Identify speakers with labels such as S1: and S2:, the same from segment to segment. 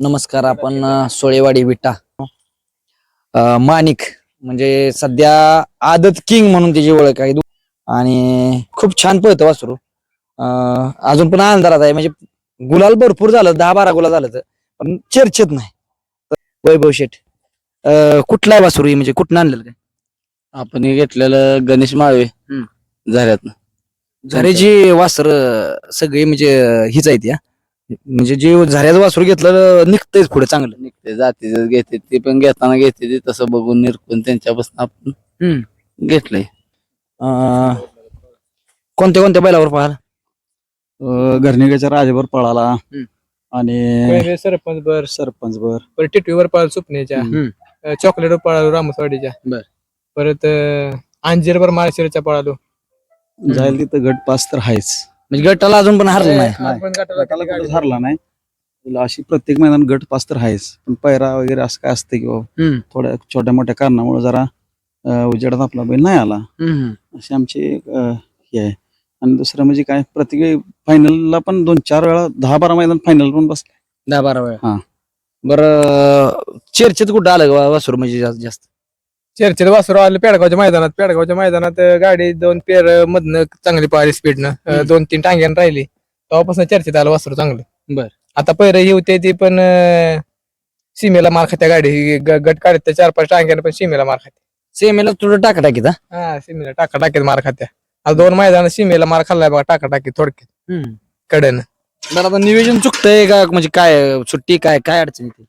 S1: नमस्कार आपण सोळेवाडी विटा. माणिक म्हणजे सध्या आदत किंग म्हणून त्याची ओळख आहे. आणि खूप छान पळतं वासरू. अजून पण अंधारात आहे. म्हणजे गुलाल भरपूर झालं दहा बारा गुलाल झालं तर पण चर्चेत नाही. वैभव शेठ कुठला आहे वासरू? म्हणजे कुठं आणलेलं काय?
S2: आपण हे घेतलेलं गणेश माळवे
S1: हम्म.
S2: झऱ्यातनं.
S1: झऱ्याची वासर सगळी म्हणजे हीच आहेत या. म्हणजे जे झऱ्याचं वासरू घेतलं निघतंयच पुढे चांगलं.
S2: निघते जातीचं घेते ते पण घेताना घेते ते तसं बघून निरकून त्यांच्यापासून आपण
S1: हम्म.
S2: घेतलंय.
S1: अ, कोणत्या कोणत्या बैलावर पाहाल
S3: घरनिकाच्या राजाभर पळाला.
S1: हम्म.
S3: आणि
S4: पहिले सरपंच बर
S3: सरपंच बर
S4: परत टिटवीवर पळाल सुपण्याच्या
S1: हम्म.
S4: चॉकलेटवर पळालो रामसवाडीच्या.
S1: बर.
S4: परत अंजीरवर माळशिरच्या पळालो.
S3: जाईल तिथं गट पास तर आहेच.
S1: म्हणजे गटाला अजून पण हरलं नाही.
S4: गटाला
S3: कुठंच हरला नाही. तिला अशी प्रत्येक मैदान गट पास तर आहेच. पण पैरा वगैरे असं काय असतं किंवा
S1: हम्म.
S3: थोड्या छोट्या मोठ्या कारणामुळे जरा अं, उजेडात आपला बैल नाही आला.
S1: हम्म.
S3: अशी आमची एक, अं, हे आहे. आणि दुसरं म्हणजे काय प्रत्येक फायनलला पण दोन चार वेळा दहा बारा मैदान फायनल पण बसले.
S1: दहा बारा वेळा.
S3: हा.
S1: बरं चर्चेत कुठं आलं का वासरू म्हणजे जास्त जास्त?
S4: चर्चेत वासरू आलं पेडगावच्या मैदानात. पेडगावच्या मैदानात अं, गाडी दोन पेर मधनं चांगली पाहिली स्पीडनं
S1: हम्म.
S4: दोन तीन टांग्यानं राहिली. तेव्हापासून चर्चेत आलं वासरू चांगलं.
S1: बर.
S4: आता पहिलं ही होते ती पण अं, सीमेला मार खात्या गाडी. ही ग- गट काढत त्या चार पाच टांग्यानं पण सीमेला मार खाते
S1: सेमीला तुझं टाका टाकीत हा?
S4: हा सीमेला टाका टाकीत मार खात्या. आता दोन मैदान सीमेला मार खाल्लाय बघा टाका टाकी थोडक्यात कडेनं.
S1: बरं आता नियोजन चुकतंय का? म्हणजे काय सुट्टी काय काय अडचण येते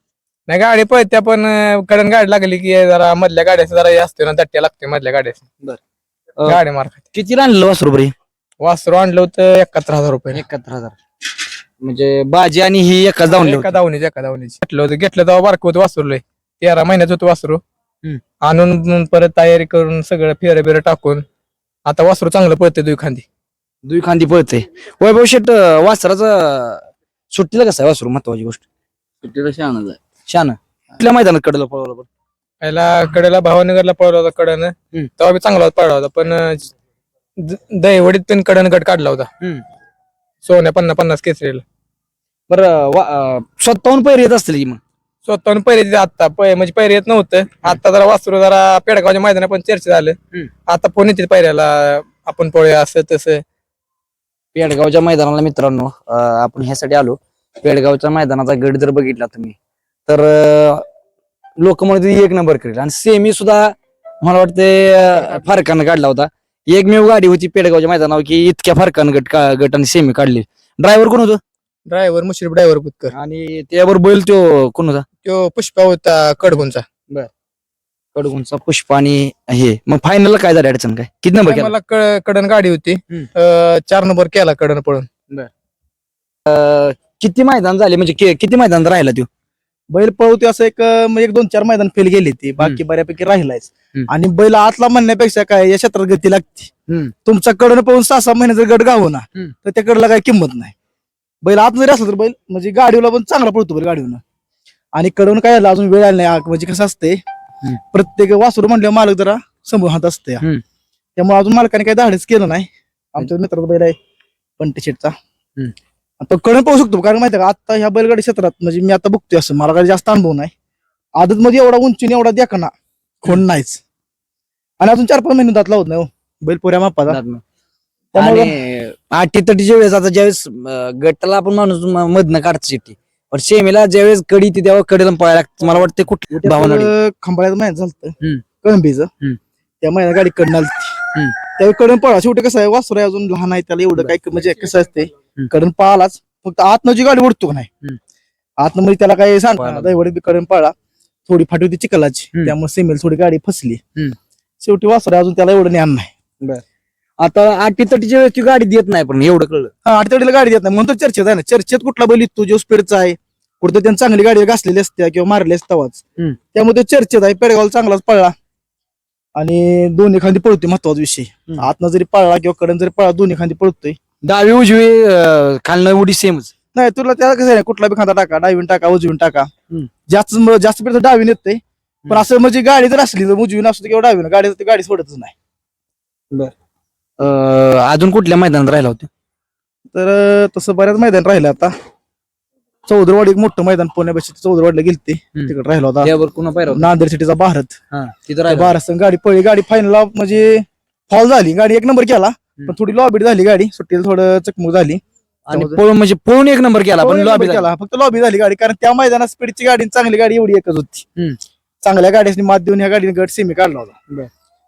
S4: नाही गाडी पळत्या पण अं, कडन गाडी लागली की जरा मधल्या गाड्याचं जरा हे असते ना दट्ट्या लागते मधल्या गाड्याचं.
S1: अं,
S4: गाडी मार खाते.
S1: किती आणलं वासरू बरी?
S4: वासरू आणलं होतं एकाहत्तर हजार रुपये.
S1: एकाहत्तर हजार. म्हणजे बाजी आणि ही एकाच जाऊन
S4: एका दावणीची एका दावणीची घेतलं होतं घेतलं तेव्हा बारकं होतं वासरू तेरा महिन्याचं होतं वासरू.
S1: हम्म.
S4: आणून परत तयारी करून सगळं फेरे बिरे टाकून आता वासरू चांगलं पळते दुई खांदी
S1: दुई खांदी पळते वैभव शेट वासराचं सुट्टीला कसं आहे वासरू? महत्वाची गोष्ट.
S2: सुट्टीला शहाणच आहे.
S1: छान कुठल्या मैदानात कडलं पळवलं बरं?
S4: पहिला कडेला भावनगरला पळला होता कडनं.
S1: हम्म.
S4: तेव्हा बी चांगला पळला होता. पण द- दहीवडीत पण कडन गट काढला होता.
S1: हम्म.
S4: सोन्या पन्नास पन्नास केसरीला.
S1: बरं वा- अं, स्वतःहून पैर येत असतील की मग?
S4: स्वतःहून पहिरे येते आता पै- म्हणजे पहिरे येत नव्हतं. आता जरा वासरू जरा पेडगावच्या मैदानात पण चर्चा झालं. आता फोन येते पहिऱ्याला आपण पळूया असं तसं.
S1: पेडगावच्या मैदानाला मित्रांनो अं, आपण ह्यासाठी आलो. पेडगावच्या मैदानाचा गड जर बघितला तुम्ही तर लोक म्हणते एक नंबर करेल. आणि सेमी सुद्धा मला वाटते फरकानं काढला होता. एकमेव गाडी होती पेडगावच्या मैदानावर की इतक्या फरकानं गट का- गट आणि सेमी काढली. ड्रायव्हर कोण होतं?
S4: ड्रायव्हर मुश्रीफ ड्रायव्हर पुतकर
S1: आणि त्यावर बैल तो कोण होता?
S4: तो पुष्पा होता कडगुंचा.
S1: कडगुंचा पुष्प आणि हे. मग फायनलला काय झालं अडचण काय? किती नंबर केला?
S4: मला क- कडन गाडी होती. अं, चार नंबर केला कडन पळून.
S1: किती मैदान झाले? म्हणजे कि- किती मैदान राहिला तो?
S5: बैल पळवते असं एक अं, एक दोन चार मैदान फेल गेली ती बाकी बऱ्यापैकी राहिलायच
S1: हम्म.
S5: आणि बैल आतला म्हणण्यापेक्षा काय या क्षेत्रात गती लागते
S1: हम्म.
S5: तुमचा कडनं पळून सहा सहा महिने जर गट गाव ना
S1: हम्म.
S5: तर त्या कडला काही किंमत नाही बैल आत जरी असला तर बैल म्हणजे गाडीला पण चांगला पळतो बैल गाडीवनं आणि कडून काय झालं अजून वेळ आला नाही आ- म्हणजे कसं असते
S1: हम्म.
S5: प्रत्येक वासरू म्हणल्यावर मालक जरा समोर हात असते
S1: हम्म.
S5: त्यामुळे अजून मालकाने काही धाडच केलं नाही आमच्या मित्राचा बैल आहे पंटी शेटचा
S1: हम्म.
S5: तो कडून पाहू शकतो कारण माहिती का आता ह्या बैलगाडी क्षेत्रात म्हणजे मी आता बघतोय असं मला काही जास्त अनुभव नाही. आदत मध्ये एवढा उंचीने एवढा द्या ना खोंड नाहीच. आणि अजून चार पाच महिने दात लावत नाही हो. बैल पुऱ्या मापाचा. त्यामुळे
S1: आणि आठी तटीच्या वेळेस आता ज्यावेळेस अं, गटाला आपण माणूस म- मधनं काढतो चिठ्ठी पण सेमीला ज्यावेळेस कडी ती तेव्हा कडेला पळायला लागतं. मला वाटतं कुठे भावना
S5: खंबाळ्याचं महिन्यात झालं. कळंबीचं.
S1: हम्म.
S5: त्या महिन्यात गाडी कडून आली
S1: हम्म.
S5: त्यावेळी कडून पळा शेवटी कसं आहे वासुर आहे अजून लहान आहे त्याला एवढं काही म्हणजे कसं असते कडून पळालाच फक्त आतनं जी गाडी का नाही. आतनं म्हणजे त्याला काही
S1: पळाला.
S5: सांगता दैवडीत बी कडून पळा थोडी फाटी होती चिखलाची. त्यामुळे सेमेल थोडी गाडी फसली. शेवटी वासुर अजून त्याला एवढं ज्ञान नाही.
S1: आता आठी तटीच्या वेळेस गाडी देत नाही पण एवढं कळलं.
S5: हा अडचणीला गाडी देत नाही. म्हणून तर चर्चेत आहे ना. चर्चेत कुठला बैल तो जो स्पीडचा आहे कुठं त्यांनी चांगली गाडी घासलेली असते किंवा मारली असतावाच. त्यामुळे तो चर्चेत आहे. पेडगावला चांगलाच पळला. आणि दोन्ही खांदी पळतोय महत्त्वाचा विषय. आतनं जरी पळला किंवा कडन जरी पळला दोन्ही खांदी पळतोय.
S1: डावी उजवी अं, खालनं उडी सेमच.
S5: नाही तुला त्याला कसं आहे कुठला बी खांदा टाका डावीन टाका उजवीन टाका.
S1: हम्म.
S5: जास्त जास्त पेड डावीन येते पण असं म्हणजे गाडी जर असली तर उजवीन असतो किंवा डावीन गाडी ती गाडी सोडतच नाही.
S1: अजून कुठल्या मैदानात राहिला होता?
S5: तर अं, तसं बऱ्याच मैदान राहिलं आता. चौदरवाडी एक मोठं मैदान पुण्यापाशी चौदरवाडीला गेलते. तिकडे राहिला होता.
S1: त्यावर कुणा
S5: नांदेड सिटीचा भारत.
S1: हा तिथं राहिलं
S5: भारत संघ गाडी पळली गाडी फायनल म्हणजे फॉल झाली. गाडी एक नंबर केला. पण थोडी लॉबीट झाली गाडी सुट्टीला थोडं चकमक झाली.
S1: आणि पळून म्हणजे पळून एक नंबर केला पण लॉबी
S5: केला. फक्त लॉबी झाली गाडी कारण त्या मैदानात स्पीडची गाडी आणि चांगली गाडी एवढी एकच होती.
S1: हम्म.
S5: चांगल्या गाडीने मात देऊन ह्या गाडीने गट सेमी काढला
S1: बर.
S5: होता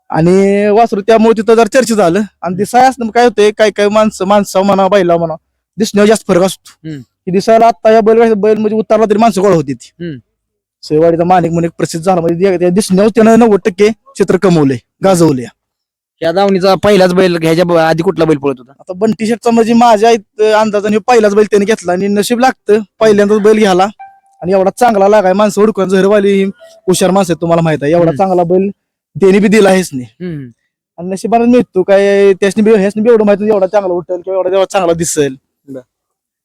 S5: आणि वासरू त्यामुळे तिथं जर चर्चा झालं आणि दिसाय असतं काय होतंय काय काय माणसं माणसं म्हणा बैला म्हणा दिसण्यावर जास्त फरक असतो.
S1: हम्म.
S5: की दिसायला आता या बैल बैल म्हणजे उतरला तरी माणसं गोळा होती ती.
S1: हम्म.
S5: सोयवाडीचा मानिक म्हणून एक प्रसिद्ध झाला. म्हणजे त्या दिसण्यावर त्यानं नव्वद टक्के चित्र कमवले गाजवले
S1: या दावणीचा पहिलाच बैल ह्याच्या ब- आधी कुठला बैल पळत होता?
S5: आता बंटी शर्टचा म्हणजे माझ्या इत- अंदाजाने पहिलाच बैल त्याने घेतला आणि नशीब लागतं पहिल्यांदाच बैल घ्याला आणि एवढा चांगला लागाय माणसं हुडकून झरवाली ही हुशार माणसं आहेत, तुम्हाला माहीत आहे. एवढा
S1: हम्म.
S5: चांगला बैल त्याने बी दिला हेच नाही आणि नशिबाने मिळतो काय त्यासनी बी ह्यासनी बी एवढं माहिती एवढा चांगला उठेल किंवा एवढा तेवढा चांगला दिसेल.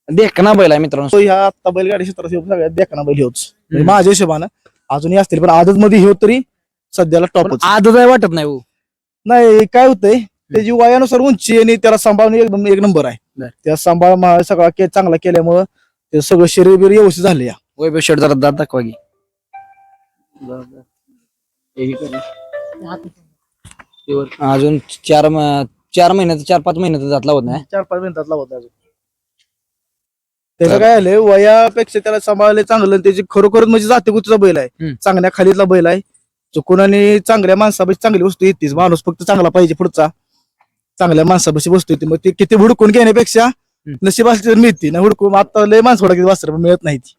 S1: देखना बैल आहे मित्रांनो.
S5: तो ह्या आता बैलगाडी क्षेत्रात ह्यो सगळ्यात देखना बैल होच म्हणजे
S1: हम्म.
S5: माझ्या हिशोबानं अजूनही असतील पण आदत मध्ये हो तरी सध्याला
S1: पण
S5: टॉपच
S1: आदत आहे वाटत नाही हो.
S5: नाही काय होतंय त्याची वयानुसार उंची आणि त्याला सांभाळणे एकदम एक नंबर आहे. त्या सांभाळ मा- सगळा के चांगला केल्यामुळं ते सगळं शरीर बिर व्यवस्थित झाले या.
S1: वैभव शेट जरा दात दाखवा की. अजून चार म- चार महिन्यात चार पाच महिन्यात जात लावत नाही.
S5: चार पाच मिनिटात लावत अजून. त्याचं काय आलंय वयापेक्षा त्याला सांभाळले चांगलं आणि त्याची खरोखरच म्हणजे जातीगुतीचा बैल आहे.
S1: हम्म.
S5: चांगल्या खालीतला बैल आहे. चुकून आणि चांगल्या माणसापाशी चांगली वस्तू येतेच. माणूस फक्त चांगला पाहिजे पुढचा. चांगल्या माणसापाशी वस्तू येते. मग ती किती हुडकून घेण्यापेक्षा नशीब असली तर मिळते. ना हुडकून आता लय माणसं हुडकत वासर मिळत नाही ती.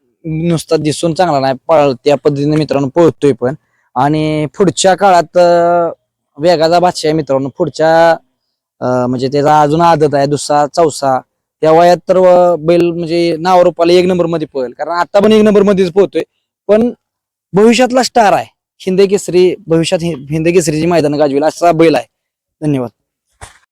S1: नुसता दिसून चांगला नाही. पळ त्या पद्धतीने मित्रांनो पळतोय पण. आणि पुढच्या काळात वेगाचा बादशाह आहे मित्रांनो. पुढच्या अं, म्हणजे त्याचा अजून आदत आहे. दुसरा चौसा त्या वयात तर अं, बैल म्हणजे नावारूपाला एक नंबरमध्ये पळेल. कारण आता पण एक नंबर मध्येच पोहतोय. पण भविष्यातला स्टार आहे. हिंदे केसरी भविष्यात हि- हिंद केसरीची मैदान गाजवेल असा बैल आहे. धन्यवाद.